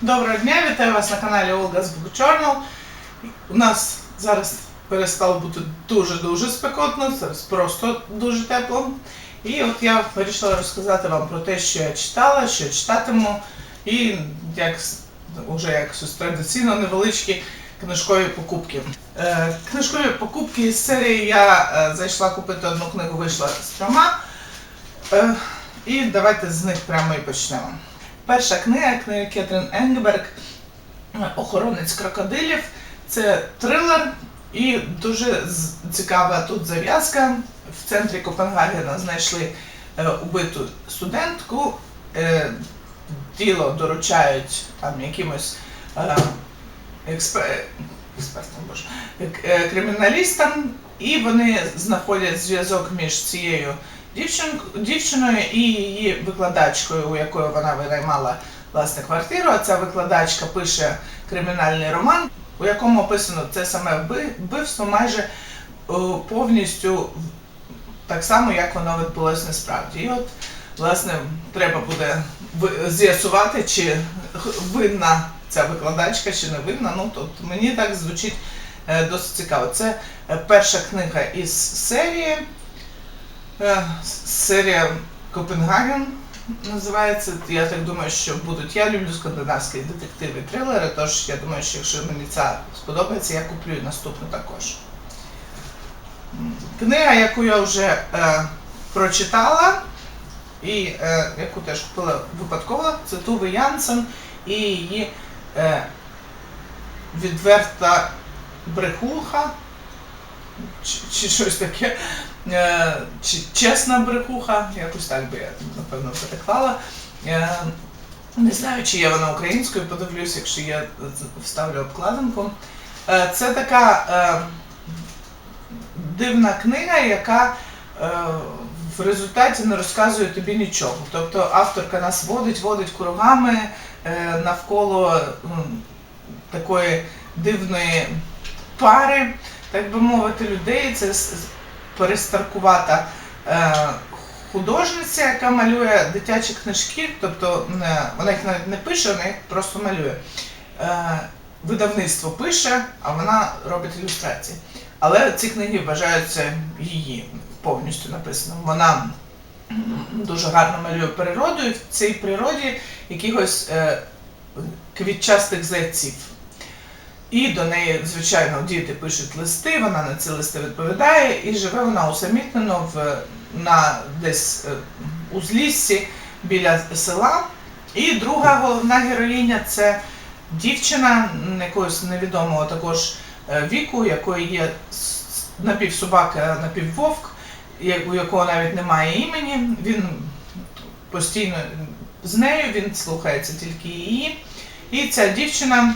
Доброго дня, вітаю вас на каналі Olga's Book Journal. У нас зараз перестало бути дуже-дуже спекотно, зараз просто дуже тепло. І от я вирішила розказати вам про те, що я читала, що читатиму, і як уже якось традиційно невеличкі книжкові покупки. Е, книжкові покупки з серії я е, зайшла купити одну книгу, вийшла з трьома. Е, і давайте з них прямо і почнемо. Перша книга, книга Кетрін Енгберг Охоронець крокодилів. Це трилер і дуже цікава тут зав'язка. В центрі Копенгагена знайшли е, убиту студентку. Е, діло доручають там якимось е, експе- експертам, боже, е, криміналістам, і вони знаходять зв'язок між цією дівчин, дівчиною і її викладачкою, у якої вона винаймала власне квартиру. А ця викладачка пише кримінальний роман, у якому описано це саме вбивство майже повністю так само, як воно відбулося насправді. І от, власне, треба буде з'ясувати, чи винна ця викладачка, чи не винна. Ну, тут мені так звучить е, досить цікаво. Це е, перша книга із серії. Е, Серія Копенгаген називається. Я так думаю, що будуть. Я люблю скандинавські детективи, трилери, тож я думаю, що якщо мені ця сподобається, я куплю наступну також. Книга, яку я вже е, прочитала, і е, яку теж купила випадково, це Туве Янсен і її е, відверта брехуха, чи, чи щось таке, е, чи чесна брехуха, якось так би я напевно переклала. Е, не знаю, чи є вона українською, подивлюсь, якщо я вставлю обкладинку. Е, це така дивна книга, яка в результаті не розказує тобі нічого. Тобто авторка нас водить, водить кругами навколо такої дивної пари, так би мовити, людей. Це перестаркувата е, художниця, яка малює дитячі книжки, тобто вона їх навіть не пише, вона їх просто малює. Е, видавництво пише, а вона робить ілюстрації. Але ці книги вважаються її повністю написано. Вона дуже гарно малює природу, і в цій природі якихось е, квітчастих зайців. І до неї, звичайно, діти пишуть листи, вона на ці листи відповідає, і живе вона усамітнено в, на десь е, узліссі біля села. І друга головна героїня це дівчина якогось невідомого також е, віку, якої є напівсобака, напіввовк, у якого навіть немає імені. Він постійно з нею, він слухається тільки її. І ця дівчина.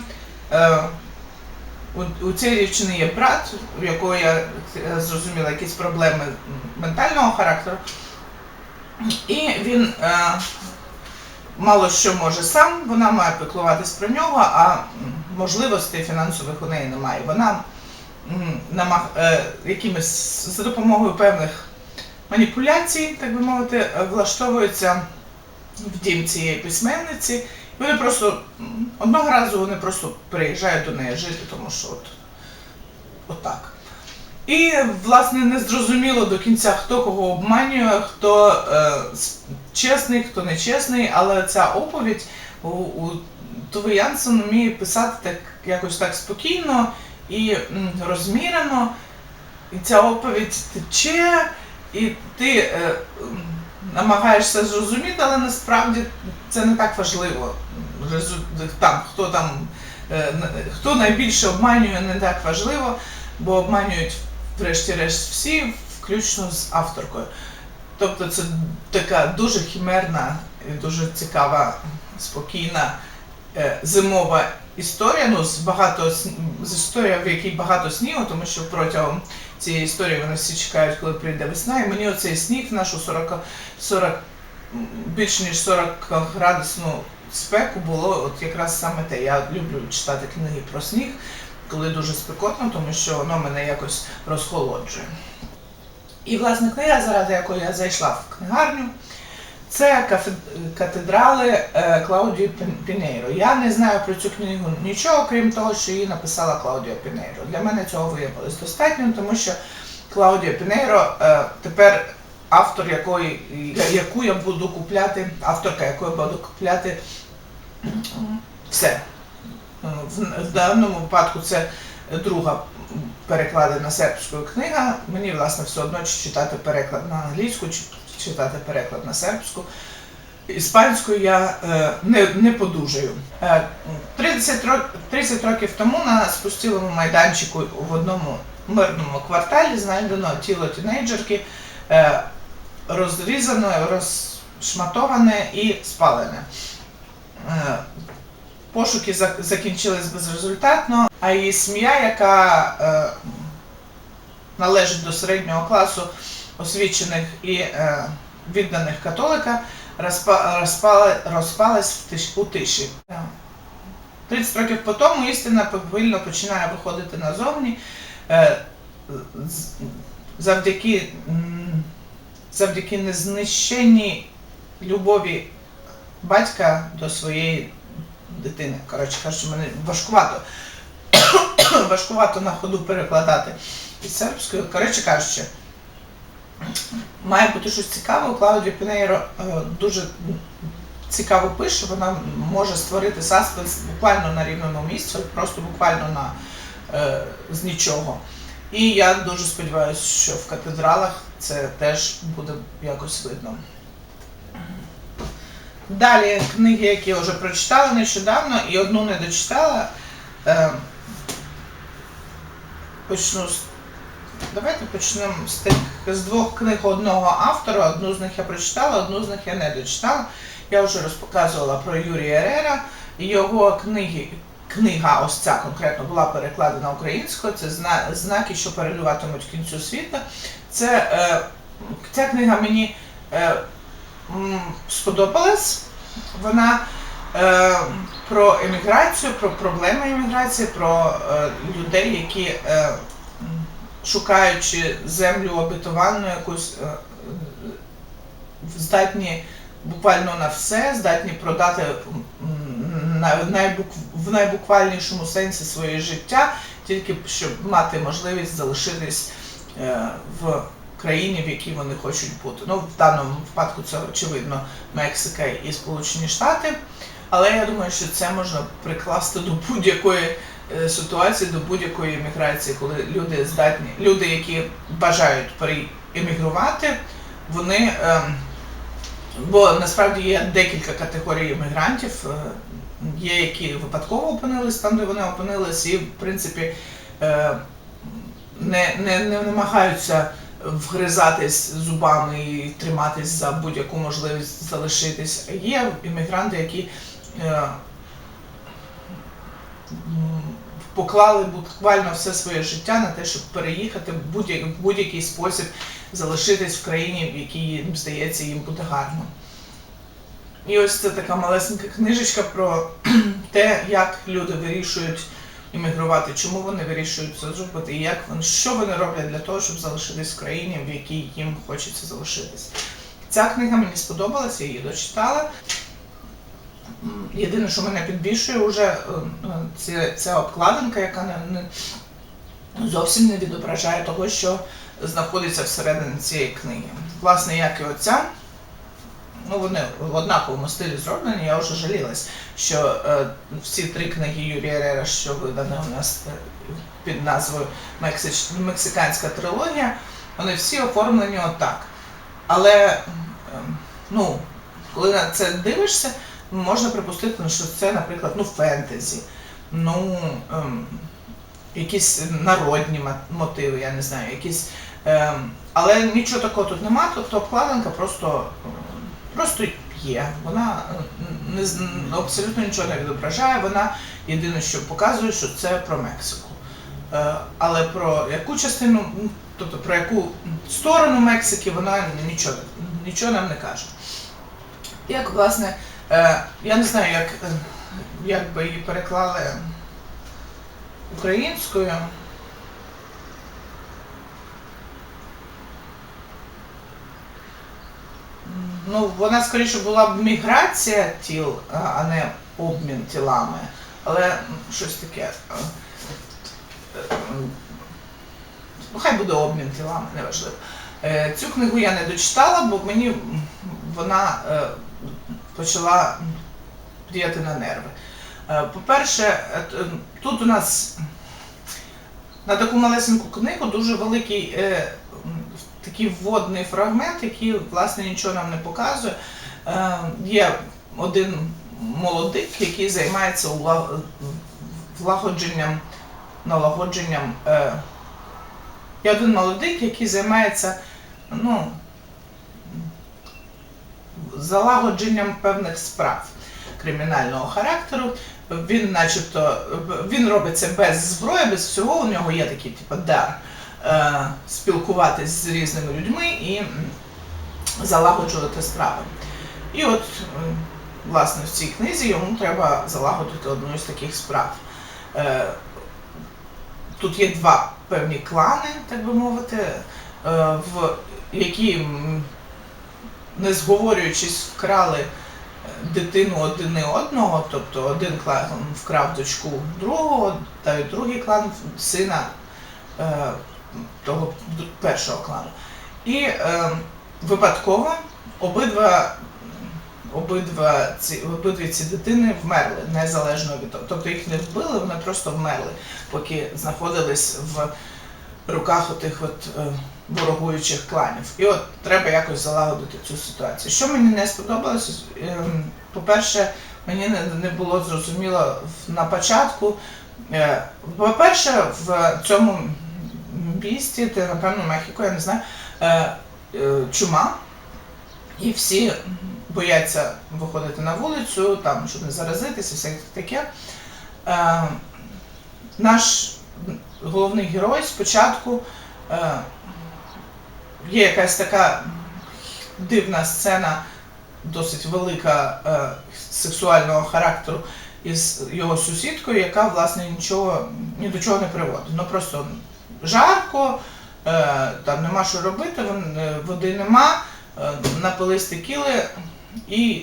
У, у цієї дівчини є брат, у якого я е, зрозуміла якісь проблеми ментального характеру. І він е, мало що може сам, вона має піклуватись про нього, а можливостей фінансових у неї немає. Вона намаг, е, якимись за допомогою певних маніпуляцій, так би мовити, влаштовується в дім цієї письменниці. Вони просто одного разу вони просто приїжджають до неї жити, тому що от, от так. І, власне, не зрозуміло до кінця, хто кого обманює, хто е, чесний, хто не чесний, але ця оповідь у, у Туве Янсен вміє писати так якось так спокійно і м, розмірено. І ця оповідь тече, і ти е, намагаєшся зрозуміти, але насправді це не так важливо. Там, хто там, е, хто найбільше обманює, не так важливо, бо обманюють врешті-решт всі, включно з авторкою. Тобто це така дуже хімерна і дуже цікава, спокійна е, зимова історія. Ну, з багато з історія, в якій багато снігу, тому що протягом цієї історії вони всі чекають, коли прийде весна. І мені оцей сніг нашу 40, 40 більш ніж 40 градусну спеку було от якраз саме те. Я люблю читати книги про сніг, коли дуже спекотно, тому що воно мене якось розхолоджує. І власне книга, заради якої я зайшла в книгарню, Це катедрали е, Клаудіо Пінейро. Я не знаю про цю книгу нічого, крім того, що її написала Клаудіо Пінейро. Для мене цього виявилось достатньо, тому що Клаудіо Пінейро е, тепер автор якої, яку я буду купляти, авторка якої буду купляти все. Е, В, даному випадку це друга перекладена сербською книга. Мені власне все одно чи читати переклад на англійську, чи читати переклад на сербську. Іспанською я е, не, не подужаю. Е, 30, рок, 30 років тому на спустілому майданчику в одному мирному кварталі знайдено тіло тінейджерки, е, розрізане, розшматоване і спалене. Е, пошуки закінчились безрезультатно, а її сім'я, яка е, належить до середнього класу освічених і е, відданих католика, розпа, розпала, розпалась у тиші. Е, 30 років по тому істина повільно починає виходити назовні завдяки, завдяки незнищенній любові батька до своєї дитини. Коротше кажучи, мене важкувато. важкувато на ходу перекладати із сербської. Коротше кажучи, має бути щось цікаве. У Клаудіо Пінейро е, дуже цікаво пише, вона може створити саспенс буквально на рівному місці, просто буквально на, е, з нічого. І я дуже сподіваюся, що в катедралах це теж буде якось видно. Далі книги, які я вже прочитала нещодавно, і одну не дочитала. Е, почну з. Давайте почнемо з тих з двох книг одного автора. Одну з них я прочитала, одну з них я не дочитала. Я вже розказувала про Юрія Ерера. Його книги, книга, ось ця конкретно, була перекладена українською. Це знаки, що перелюватимуть кінцю світу. Це е, ця книга мені е, сподобалась. Вона е, про еміграцію, про проблеми еміграції, про е, людей, які е, шукаючи землю обетовану, якусь е, здатні буквально на все, здатні продати на в найбуквальнішому сенсі своє життя, тільки щоб мати можливість залишитись е, в країні, в якій вони хочуть бути. Ну, в даному випадку це очевидно Мексика і Сполучені Штати. Але я думаю, що це можна прикласти до будь-якої е, ситуації, до будь-якої еміграції, коли люди здатні, люди, які бажають переемігрувати, вони. ем, Бо насправді є декілька категорій емігрантів. Е, Є, які випадково опинились там, де вони опинились, і в принципі е, не, не, не намагаються вгризатись зубами і триматись за будь-яку можливість залишитись. Є іммігранти, які е, поклали буквально все своє життя на те, щоб переїхати в будь-який, в будь-який спосіб залишитись в країні, в якій їм здається, їм буде гарно. І ось це така малесенька книжечка про те, як люди вирішують іммігрувати, чому вони вирішують це зробити, і як вони, що вони роблять для того, щоб залишитись в країні, в якій їм хочеться залишитись. Ця книга мені сподобалась, я її дочитала. Єдине, що мене підбільшує, вже е, е, це, ця обкладинка, яка не, не зовсім не відображає того, що знаходиться всередині цієї книги. Власне, як і оця, ну вони в однаковому стилі зроблені, я вже жалілась, що е, всі три книги Юрія Рера, що видані у нас е, під назвою Мексич... Мексиканська трилогія, вони всі оформлені отак. Але е, ну, коли на це дивишся, можна припустити, що це, наприклад, ну, фентезі, ну, ем, якісь народні мотиви, я не знаю, якісь. Ем, але нічого такого тут нема, тобто обкладинка просто, просто є. Вона е, не, абсолютно нічого не відображає, вона єдине, що показує, що це про Мексику. Е, але про яку частину, тобто про яку сторону Мексики, вона нічого, нічого нам не каже. Як, власне, е, я не знаю, як, як би її переклали українською. Ну, вона скоріше була б міграція тіл, а- не обмін тілами. Але щось таке. хай буде обмін тілами, неважливо. Е, Цю книгу я не дочитала, бо мені вона е, почала діяти на нерви. Е, По-перше, тут у нас на таку малесеньку книгу дуже великий такий вводний фрагмент, який власне нічого нам не показує. Е, Є один молодик, який займається влагодженням, налагодженням. е, Є один молодик, який займається ну, залагодженням певних справ кримінального характеру. Він, начебто, він робить це без зброї, без всього. У нього є такий типу, дар спілкуватись з різними людьми і залагоджувати справи. І от, е, власне, в цій книзі йому треба залагодити одну з таких справ. Е, тут є два певні клани, так би мовити, е, в які, не зговорюючись, вкрали е, дитину один одного, тобто один клан вкрав дочку другого, та й другий клан сина е, того першого клану. І е, випадково обидва, обидва ці, обидві ці дитини вмерли незалежно від того. Тобто їх не вбили, вони просто вмерли, поки знаходились в руках отих от е, ворогуючих кланів. І от треба якось залагодити цю ситуацію. Що мені не сподобалося, ем, по-перше, мені не, не було зрозуміло на початку. Е, По-перше, в цьому місті, ти, напевно, Мехіко, я не знаю, е, е, чума, і всі бояться виходити на вулицю, там, щоб не заразитися, все таке. Е, Наш головний герой спочатку є якась така дивна сцена, досить велика сексуального характеру із його сусідкою, яка власне нічого ні до чого не приводить. Ну просто жарко, е, там нема що робити, е, води нема, е, напились текіли і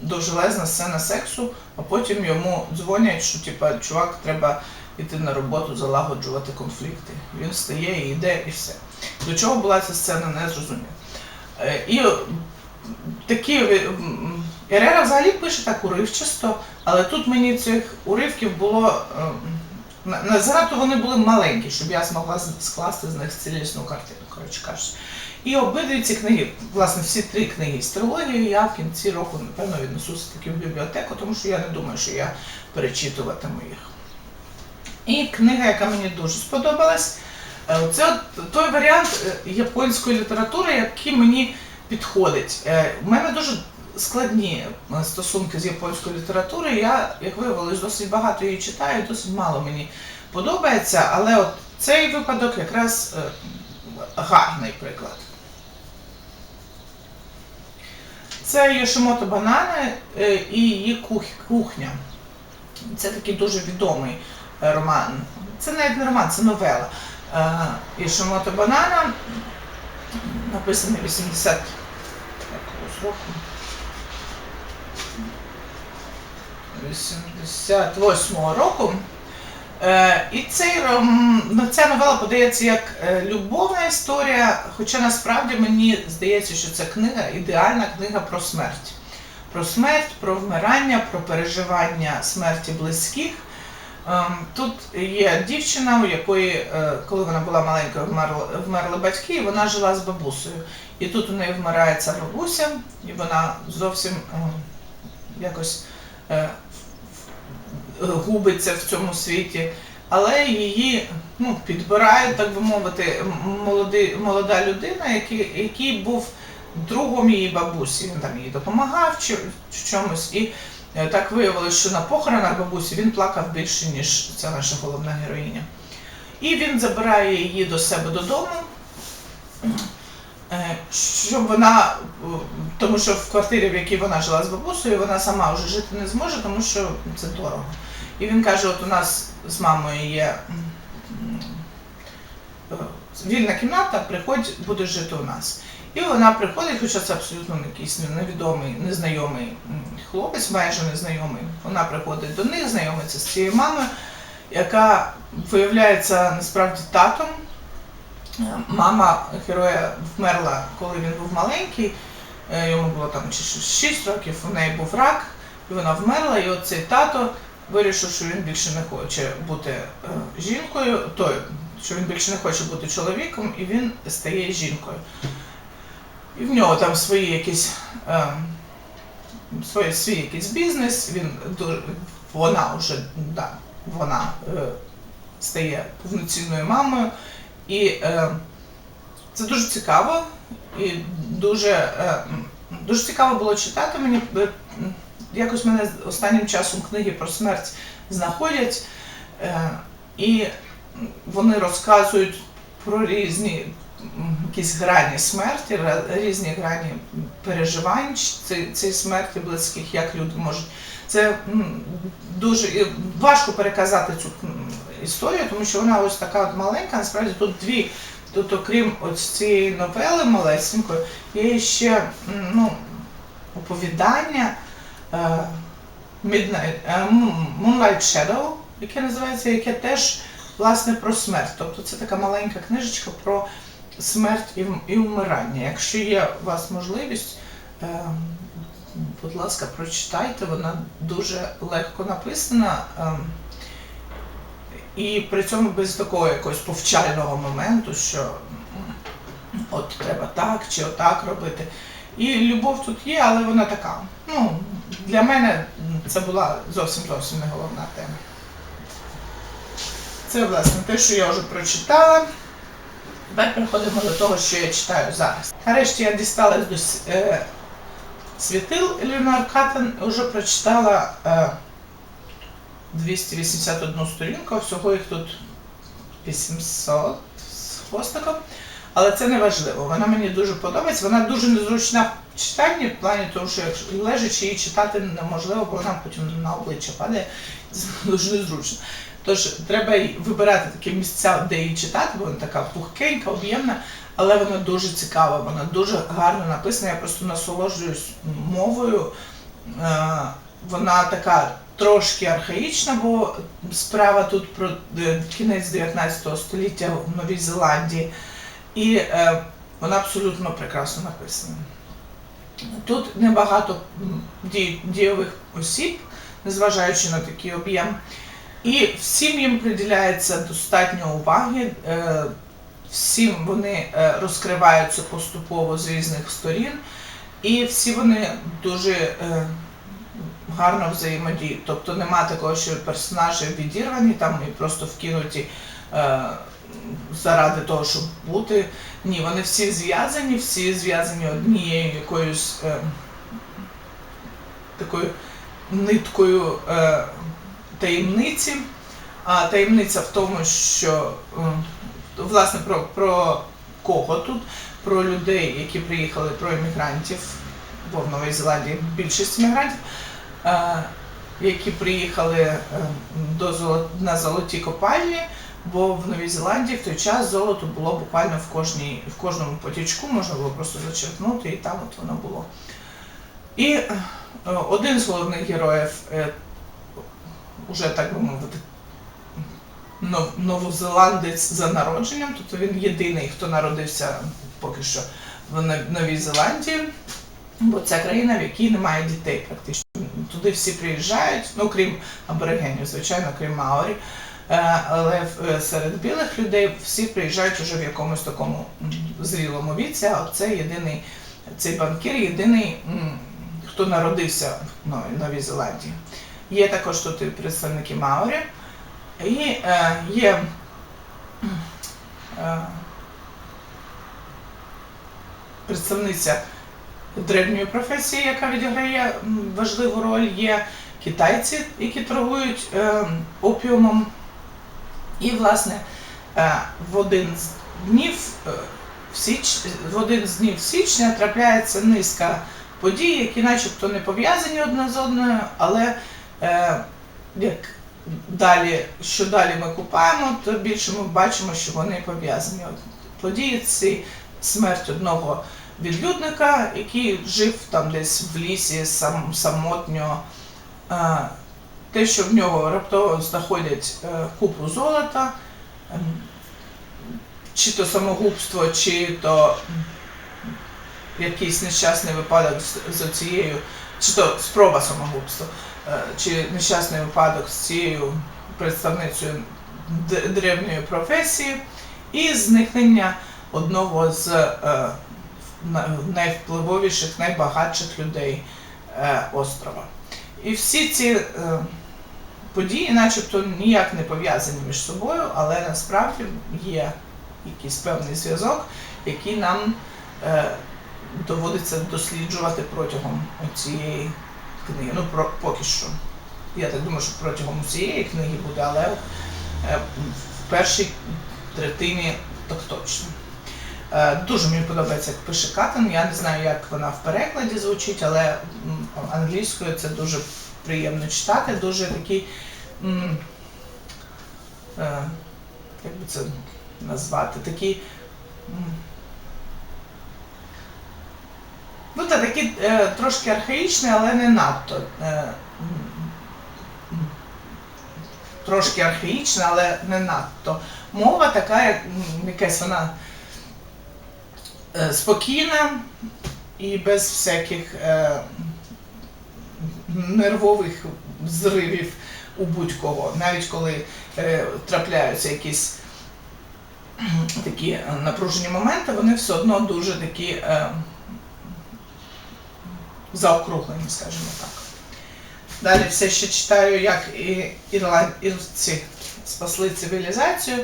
довжелезна сцена сексу, а потім йому дзвонять, що типа чувак, треба йти на роботу, залагоджувати конфлікти. Він встає і йде, і все. До чого була ця сцена, не зрозуміло. І такі Ерера взагалі пише так уривчасто, але тут мені цих уривків було занадто вони були маленькі, щоб я змогла скласти з них цілісну картину, коротше кажучи. І обидві ці книги, власне, всі три книги з трилогії, я в кінці року, напевно, віднесу все-таки в бібліотеку, тому що я не думаю, що я перечитуватиму їх. І книга, яка мені дуже сподобалась, е, це от той варіант е, японської літератури, який мені підходить. Е, У мене дуже складні е, стосунки з японською літературою. Я, як виявилось, досить багато її читаю, досить мало мені подобається, але от цей випадок якраз е, гарний приклад. Це Йошимото Банани е, і її кухня. Це такий дуже відомий роман. Це навіть не роман, це новела. Йошимото Банана, написаний 80 якогось року. 88-го року. Е, і цей, ну, ця новела подається як е, любовна історія, хоча насправді мені здається, що це книга, ідеальна книга про смерть. Про смерть, про вмирання, про переживання смерті близьких. Ем, Тут є дівчина, у якої, е, коли вона була маленькою, вмерли, вмерли батьки, і вона жила з бабусею. І тут у неї вмирає ця бабуся, і вона зовсім е, якось губиться в цьому світі. Але її ну, підбирає, так би мовити, молоди, молода людина, який, який був другом її бабусі. Він там їй допомагав чи- в чомусь. І е, так виявилось, що на похоронах бабусі він плакав більше, ніж ця наша головна героїня. І він забирає її до себе додому, е, щоб вона, е, тому що в квартирі, в якій вона жила з бабусею, вона сама вже жити не зможе, тому що це дорого. І він каже: от у нас з мамою є е, вільна кімната, приходь, будеш жити у нас. І вона приходить, хоча це абсолютно якийсь невідомий, незнайомий хлопець, майже незнайомий. Вона приходить до них, знайомиться з цією мамою, яка виявляється насправді татом. Е, Мама героя вмерла, коли він був маленький. Е, Йому було там чи 6 років, у неї був рак, і вона вмерла, і оцей тато вирішив, що він більше не хоче бути е, жінкою, той, що він більше не хоче бути чоловіком, і він стає жінкою. І в нього там свої якісь е, свій, свій якийсь бізнес, він вона вже да, вона е, стає повноцінною мамою. І е, це дуже цікаво і дуже, е, дуже цікаво було читати мені. Якось мене останнім часом книги про смерть знаходять, е, і вони розказують про різні якісь грані смерті, різні грані переживань цієї смерті близьких, як люди можуть. Це дуже важко переказати цю історію, тому що вона ось така маленька. Насправді тут дві. Тут, окрім ось цієї новели малесенької, є ще ну, оповідання е, Midnight, Moonlight Shadow, яке називається, яке теж власне про смерть. Тобто це така маленька книжечка про смерть і, і вмирання. Якщо є у вас можливість, е, будь ласка, прочитайте, вона дуже легко написана. е, і при цьому без такого якогось повчального моменту, що от треба так чи отак робити. І любов тут є, але вона така. Ну, для мене це була зовсім зовсім не головна тема. Це, власне, те, що я вже прочитала. Тепер переходимо до того, що я читаю зараз. Нарешті я дісталась до е, світил Елінор Каттен, вже прочитала е, 281 сторінку, всього їх тут 800 з хвостиком. Але це не важливо. Вона мені дуже подобається. Вона дуже незручна в читанні, в плані того, що якщо лежачи її читати неможливо, бо вона потім на обличчя падає. Це дуже незручно. Тож треба вибирати такі місця, де її читати, бо вона така пухкенька, об'ємна, але вона дуже цікава, вона дуже гарно написана. Я просто насолоджуюсь мовою. Е, Вона така трошки архаїчна, бо справа тут про е, кінець 19 століття в Новій Зеландії. І е, вона абсолютно прекрасно написана. Тут небагато дійових осіб, незважаючи на такий об'єм. І всім їм приділяється достатньо уваги. е, Всім вони е, розкриваються поступово з різних сторін, і всі вони дуже е, гарно взаємодіють. Тобто нема такого, що персонажі відірвані там і просто вкинуті заради того, щоб бути. Ні, вони всі зв'язані, всі зв'язані однією якоюсь е, такою ниткою е, таємниці. А таємниця в тому, що е, власне про, про кого тут? Про людей, які приїхали, про емігрантів, бо в Новій Зеландії більшість емігрантів, е, які приїхали е, до на золоті копальні, бо в Новій Зеландії в той час золото було буквально в кожній, в кожному потічку, можна було просто зачерпнути, і там от воно було. І е, один з головних героїв, е, уже так би мовити, нов- новозеландець за народженням, тобто він єдиний, хто народився поки що в Новій Зеландії, бо це країна, в якій немає дітей практично. Туди всі приїжджають, ну крім аборигенів, звичайно, крім Маорі. Е, Але е, серед білих людей всі приїжджають уже в якомусь такому зрілому віці, а це єдиний цей банкір, єдиний, хто народився в Новій- Зеландії. Є також тут і представники Маорі. І е, є представниця древньої професії, яка відіграє важливу роль, є китайці, які торгують е, опіумом. І, власне, е, в один з днів е, в січ... в один з днів січня трапляється низка подій, які начебто не пов'язані одна з одною, але е, як далі, що далі ми купаємо, то більше ми бачимо, що вони пов'язані. Події ці смерть одного відлюдника, який жив там десь в лісі сам, самотньо. Те, що в нього раптово знаходять е, купу золота, ем, чи то самогубство, чи то якийсь нещасний випадок з, цією, чи то спроба самогубства, е, чи нещасний випадок з цією представницею древньої професії, і зникнення одного з е, найвпливовіших, найбагатших людей острова. І всі ці події, начебто, ніяк не пов'язані між собою, але насправді є якийсь певний зв'язок, який нам е, доводиться досліджувати протягом цієї книги. Ну, про, поки що. Я так думаю, що протягом усієї книги буде, але е, в першій третині так точно. Е, Дуже мені подобається, як пише Катен. Я не знаю, як вона в перекладі звучить, але англійською це дуже приємно читати, дуже такий. м, е, Як би це назвати? Такий. м, Ну, та такий е, трошки архаїчний, але не надто. Е, трошки архаїчна, але не надто. Мова така, як якась вона е, спокійна і без всяких е, нервових зривів у будь-кого. Навіть коли е, трапляються якісь такі е, напружені моменти, вони все одно дуже такі е, заокруглені, скажімо так. Далі все ще читаю, як і ірландці спасли цивілізацію.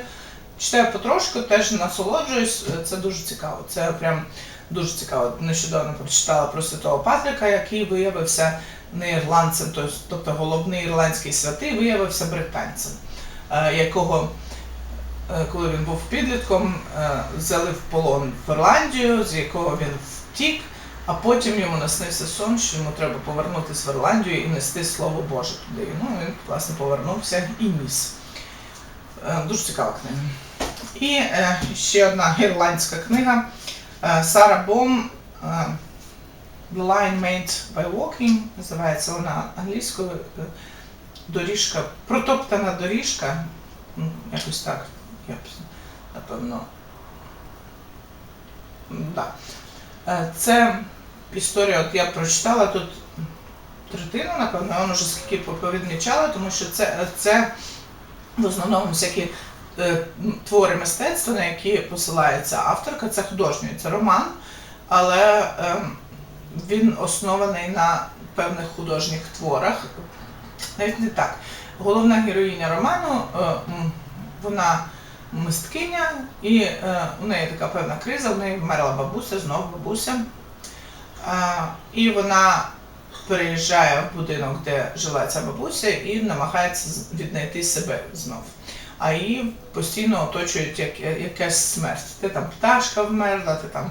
Читаю потрошку, теж насолоджуюсь, це дуже цікаво. Це прям дуже цікаво. Нещодавно прочитала про святого Патрика, який виявився не ірландцем, тобто- головний ірландський святий виявився британцем, е, якого, е, коли він був підлітком, е, взяли в полон в Ірландію, з якого він втік, а потім йому наснився сон, що йому треба повернутися в Ірландію і нести Слово Боже туди. Ну, він, власне, повернувся і ніс. Дуже цікава книга. І ще одна ірландська книга Сара Бом Line Made by Walking, називається вона англійською е, доріжка, протоптана доріжка. Ну, якось так, я напевно. Да. Е, Це історія, от я прочитала тут третину, напевно, я вже скільки поповідмічала, тому що це, це в основному всякі е, твори мистецтва, на які посилається авторка, це художній, це роман, але ем, він оснований на певних художніх творах. Навіть не так. Головна героїня роману, е, вона мисткиня, і е, у неї така певна криза, в неї вмерла бабуся, знову бабуся. І вона переїжджає в будинок, де жила ця бабуся, і намагається віднайти себе знов. А її постійно оточують як, якась смерть. Ти там пташка вмерла, ти там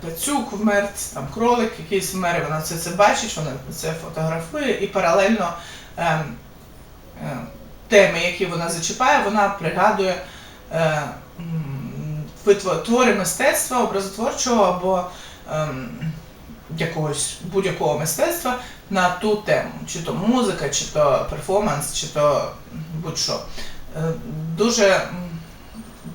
пацюк вмер, там кролик якийсь вмер, вона це, це бачить, вона це фотографує і паралельно ем, ем, теми, які вона зачіпає, вона пригадує е, твори мистецтва, образотворчого або ем, якогось будь-якого мистецтва на ту тему, чи то музика, чи то перформанс, чи то будь-що. Е, Дуже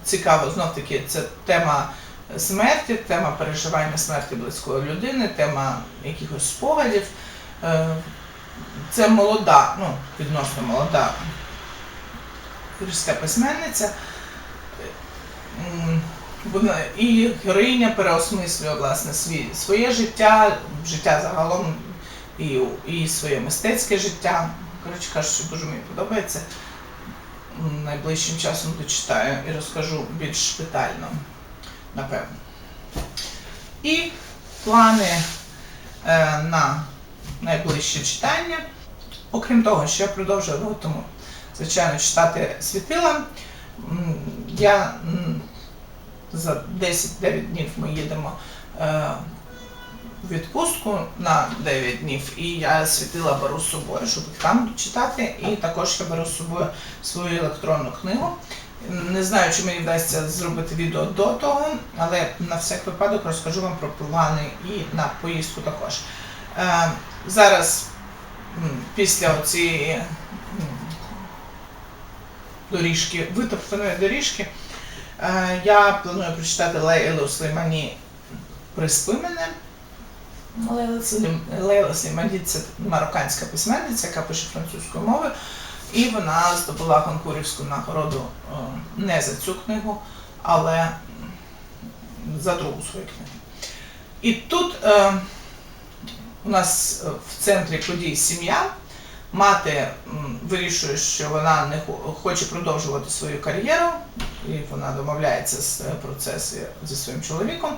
цікаво, знов таки, це тема смерті, тема переживання смерті близької людини, тема якихось спогадів. Е, Це молода, ну, відносно молода різька письменниця. Вона і героїня переосмислює власне свій, своє життя, життя загалом і, і своє мистецьке життя. Коротше кажучи, дуже мені подобається. Найближчим часом дочитаю і розкажу більш детально, напевно. І плани е, на найближче читання. Окрім того, що я продовжуватиму, звичайно, читати світила. Я за 10-9 днів ми їдемо е, в відпустку на 9 днів, і я світила беру з собою, щоб там читати, і також я беру з собою свою електронну книгу. Не знаю, чи мені вдасться зробити відео до того, але на всяк випадок розкажу вам про плани і на поїздку також. Е, зараз, після цієї доріжки, витоптаної доріжки, е, я планую прочитати Лейлу Слеймані Приспи мене. Лейла Слейм- Лейла Слеймані це марокканська письменниця, яка пише французькою мовою. І вона здобула конкурівську нагороду е, не за цю книгу, але за другу свою книгу. І тут е, у нас е, в центрі подій сім'я. Мати вирішує, що вона не хоче продовжувати свою кар'єру, і вона домовляється з е, про це зі- своїм чоловіком.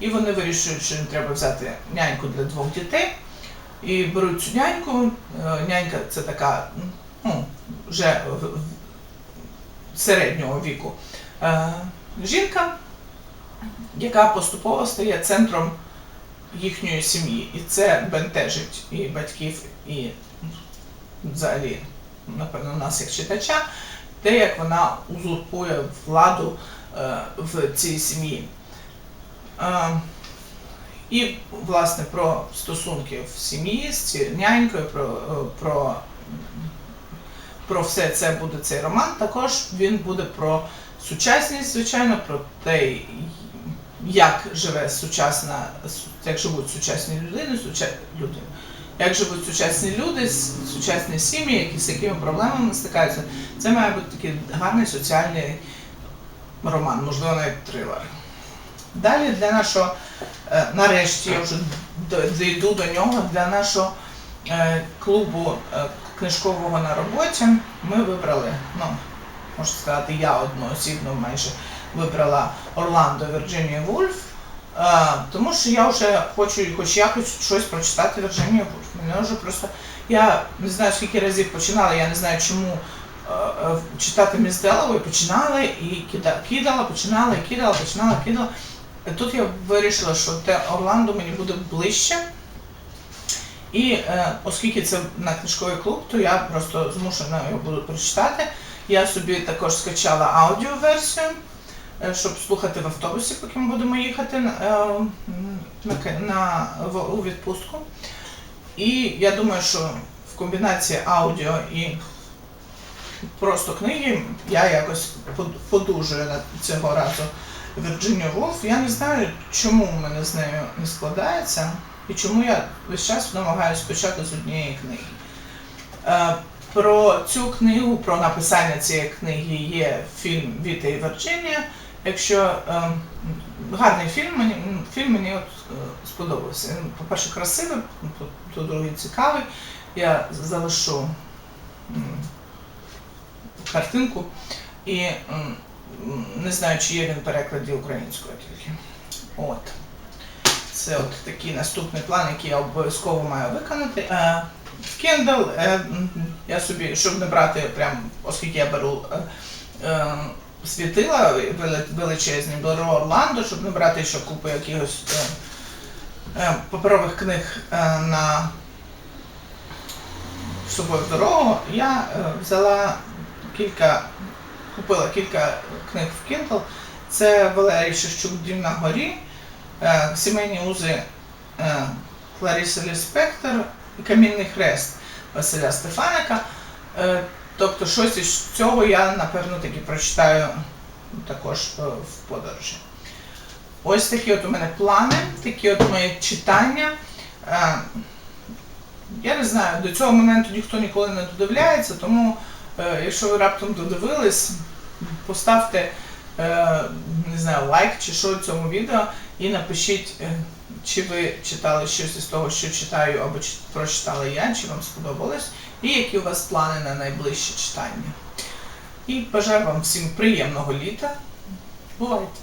І вони вирішують, що їм треба взяти няньку для двох дітей. І беруть цю няньку. Нянька це така ну, вже середнього віку е, жінка, яка поступово стає центром їхньої сім'ї. І це бентежить і батьків, і взагалі, напевно, нас як читача, те, як вона узурпує владу е, в цій сім'ї. Е, і, власне, про стосунки в сім'ї з нянькою, про, про, про все це буде цей роман. Також він буде про сучасність, звичайно, про те, як живе сучасна, як живуть сучасні людини, суча, люди, як живуть сучасні люди, сучасні сім'ї, які з якими проблемами стикаються. Це має бути такий гарний соціальний роман, можливо, навіть трилер. Далі для нашого, е, нарешті я вже дійду до нього, для нашого е, клубу е, книжкового на роботі ми вибрали, ну, можна сказати, я одноосібно майже вибрала Орландо Вірджинія Вульф, е, тому що я вже хочу хоч якось щось прочитати Вірджинію Вульф. Мене вже просто, я не знаю скільки разів починала, я не знаю чому е, е, читати Міс Делової, починала і кида- кидала, починала і кидала, починала, кидала. Тут я вирішила, що те Орландо мені буде ближче. І е, оскільки це на книжковий клуб, то я просто змушена його буду прочитати. Я собі також скачала аудіоверсію, е, щоб слухати в автобусі, поки ми будемо їхати е, на, на, в- у відпустку. І я думаю, що в комбінації аудіо і просто книги я якось под- подужую цього разу Вірджинію Вулф. Я не знаю, чому в мене з нею не складається і чому я весь час намагаюся почати з однієї книги. Е, Про цю книгу, про написання цієї книги є фільм Віта і Вірджинія. Якщо е, гарний фільм, мені фільм мені от, е, сподобався. Він, по-перше, красивий, по- по-друге, цікавий. Я залишу картинку і не знаю, чи є він перекладі українською тільки. От. Це от такий наступний план, який я обов'язково маю виконати. Е, в Kindle е, я собі, щоб не брати прям, оскільки я беру е, е, світила величезні, беру Орландо, щоб не брати ще купу якихось е, е, паперових книг е, на собою дорогу, я е, взяла кілька, купила кілька книг в Kindle. Це Валерій Шевчук Дім на горі, е, Сімейні узи е, Кларіси Ліспектор Камінний хрест Василя Стефаника. Е, тобто щось із цього я, напевно, таки прочитаю також е, в подорожі. Ось такі от у мене плани, такі от мої читання. Е, я не знаю, до цього моменту ніхто ніколи не додивляється, тому е, якщо ви раптом додивились, поставте е, не знаю, лайк чи що цьому відео і напишіть, е, чи ви читали щось із того, що читаю, або прочитала я, чи вам сподобалось, і які у вас плани на найближче читання. І бажаю вам всім приємного літа. Бувайте!